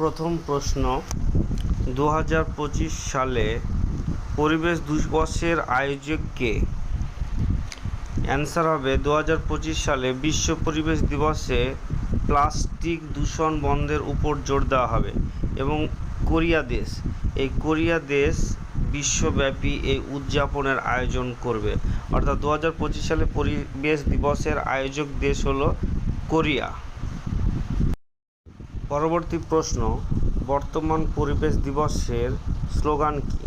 প্রথম প্রশ্ন দু হাজার পঁচিশ সালে পরিবেশ দিবসের আয়োজক কে? অ্যান্সার হবে দু হাজার পঁচিশ সালে বিশ্ব পরিবেশ দিবসে প্লাস্টিক দূষণ বন্ধের উপর জোর দেওয়া হবে এবং কোরিয়া দেশ, এই কোরিয়া দেশ বিশ্বব্যাপী এই উদযাপনের আয়োজন করবে। অর্থাৎ দু হাজার পঁচিশ সালে পরিবেশ দিবসের আয়োজক দেশ হলো কোরিয়া। পরবর্তী প্রশ্ন, বর্তমান পরিবেশ দিবসের স্লোগান কি?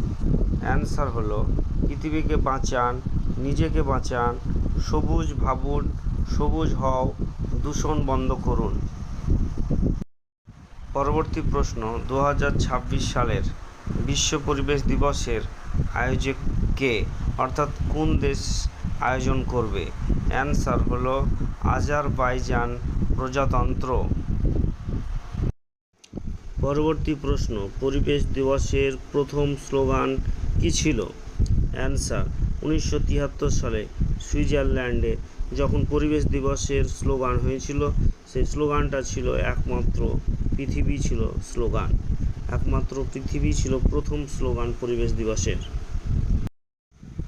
অ্যান্সার হলো, পৃথিবীকে বাঁচান, নিজেকে বাঁচান, সবুজ ভাবুন, সবুজ হও, দূষণ বন্ধ করুন। পরবর্তী প্রশ্ন দু হাজার ছাব্বিশ সালের বিশ্ব পরিবেশ দিবসের আয়োজক কে? অর্থাৎ কোন দেশ আয়োজন করবে? অ্যান্সার হলো, আজারবাইজান প্রজাতন্ত্র। পরবর্তী প্রশ্ন, পরিবেশ দিবসের প্রথম স্লোগান কী ছিল? অ্যান্সার উনিশশো তিয়াত্তর সালে সুইজারল্যান্ডে যখন পরিবেশ দিবসের স্লোগান হয়েছিল, সেই স্লোগানটা ছিল একমাত্র পৃথিবী ছিল স্লোগান। একমাত্র পৃথিবী ছিল প্রথম স্লোগান পরিবেশ দিবসের।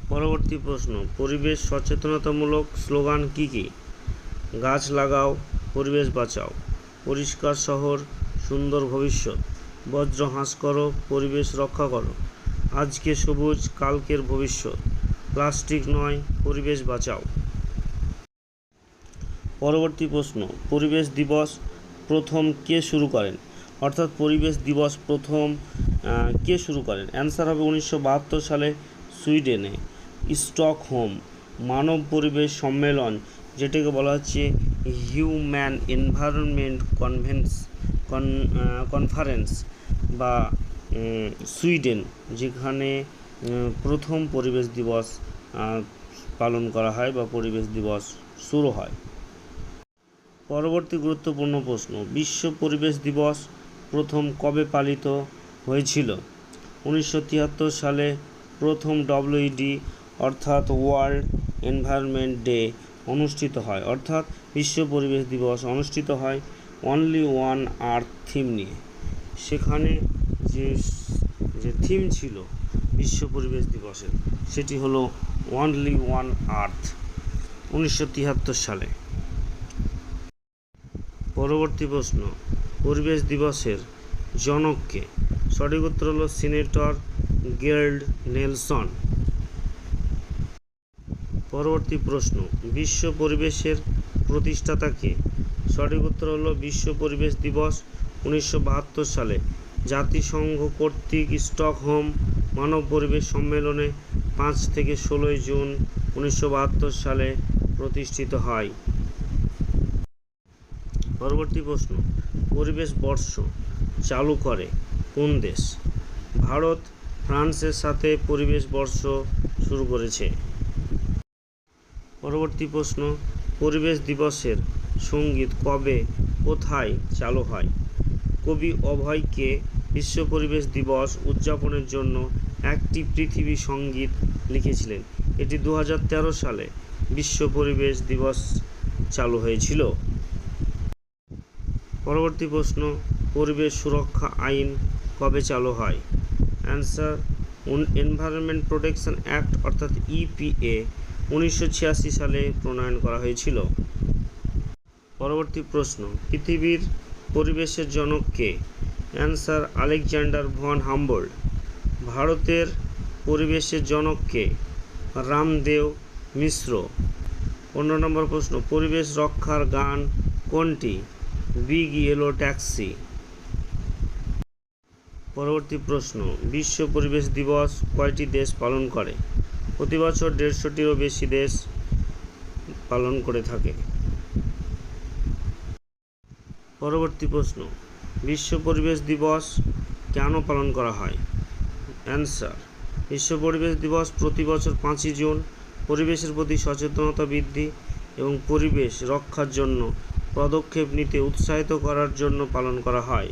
পরবর্তী প্রশ্ন, পরিবেশ সচেতনতামূলক স্লোগান কি কি? গাছ লাগাও, পরিবেশ বাঁচাও। পরিষ্কার শহর সুন্দর ভবিষ্যৎ। বজ্র হাঁস করো, পরিবেশ রক্ষা করো। আজকে সবুজ, কালকের ভবিষ্যৎ। প্লাস্টিক নয়, পরিবেশ বাঁচাও। পরবর্তী প্রশ্ন, পরিবেশ দিবস প্রথম কে শুরু করেন? অর্থাৎ পরিবেশ দিবস প্রথম কে শুরু করেন? অ্যান্সার হবে উনিশশো বাহাত্তর সালে সুইডেনে। স্টকহোম, মানব পরিবেশ সম্মেলন, যেটাকে বলা হচ্ছে হিউম্যান এনভায়রনমেন্ট কনভেন্স কন কনফারেন্স বা সুইডেন, যেখানে প্রথম পরিবেশ দিবস পালন করা হয় বা পরিবেশ দিবস শুরু হয়। পরবর্তী গুরুত্বপূর্ণ প্রশ্ন, বিশ্ব পরিবেশ দিবস প্রথম কবে পালিত হয়েছিল? উনিশশো তিয়াত্তর সালে প্রথম ডব্লিউডি অর্থাৎ ওয়ার্ল্ড এনভায়রনমেন্ট ডে অনুষ্ঠিত হয়। অর্থাৎ বিশ্ব পরিবেশ দিবস অনুষ্ঠিত হয় অনলি ওয়ান আর্থ থিম নিয়ে। সেখানে যে যে থিম ছিল বিশ্ব পরিবেশ দিবসের, সেটি হলো অনলি ওয়ান আর্থ উনিশশো তিয়াত্তর সালে। পরবর্তী প্রশ্ন, পরিবেশ দিবসের জনককে সঠিক উত্তর হলো সিনেটর গেল্ড নেলসন। পরবর্তী প্রশ্ন, বিশ্ব পরিবেশের প্রতিষ্ঠাতাকে সঠিক উত্তর হলো বিশ্ব পরিবেশ দিবস উনিশশো বাহাত্তর সালে। জাতিসংঘ কর্তৃক স্টকহোম মানব পরিবেশ সম্মেলনে পাঁচ থেকে ষোলোই জুন উনিশশো বাহাত্তর সালে প্রতিষ্ঠিত হয়। পরবর্তী প্রশ্ন, পরিবেশ বর্ষ চালু করে কোন দেশ? ভারত, ফ্রান্সের সাথে পরিবেশ বর্ষ শুরু করেছে। পরবর্তী প্রশ্ন, পরিবেশ দিবসের সংগীত কবে, কোথায় চালু হয়? কবি অভয়কে বিশ্ব পরিবেশ দিবস উদযাপনের জন্য একটি পৃথিবী সংগীত লিখেছিলেন। এটি দু হাজার তেরো সালে বিশ্ব পরিবেশ দিবস চালু হয়েছিল। পরবর্তী প্রশ্ন, পরিবেশ সুরক্ষা আইন কবে চালু হয়? অ্যান্সার এনভায়রনমেন্ট প্রোটেকশন অ্যাক্ট অর্থাৎ ইপিএ উনিশশো ছিয়াশি সালে প্রণয়ন করা হয়েছিল। পরবর্তী প্রশ্ন, পৃথিবীর পরিবেশের জনক কে? Answer Alexander von Humboldt. ভারতের পরিবেশের জনক কে? রামদেও মিশ্র। পনেরো নম্বর প্রশ্ন, পরিবেশ রক্ষার গান কোনটি? Big yellow taxi. পরবর্তী প্রশ্ন, বিশ্ব পরিবেশ দিবস কয়টি দেশ পালন করে? প্রতি বছর দেড়শোটিরও বেশি দেশ পালন করে থাকে। পরবর্তী প্রশ্ন, বিশ্ব পরিবেশ দিবস কেন পালন করা হয়? অ্যান্সার, বিশ্ব পরিবেশ দিবস প্রতি বছর পাঁচই জুন, পরিবেশের প্রতি সচেতনতা বৃদ্ধি এবং পরিবেশ রক্ষার জন্য পদক্ষেপ নিতে উৎসাহিত করার জন্য পালন করা হয়।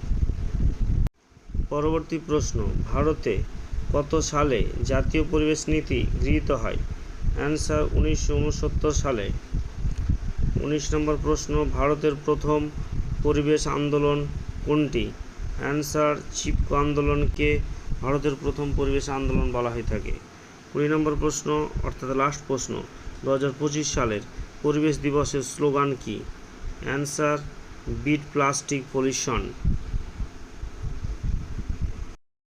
পরবর্তী প্রশ্ন, ভারতে কত সালে জাতীয় পরিবেশ নীতি গৃহীত হয়? অ্যান্সার উনিশশো উনসত্তর সালে। উনিশ নম্বর প্রশ্ন, ভারতের প্রথম পরিবেশ আন্দোলন কোনটি? অ্যান্সার চিপকো আন্দোলনকে ভারতের প্রথম পরিবেশ আন্দোলন বলা হয়ে থাকে। কুড়ি নম্বর প্রশ্ন, অর্থাৎ লাস্ট প্রশ্ন দু হাজার পঁচিশ সালের পরিবেশ দিবসের স্লোগান কি? Answer beat plastic pollution.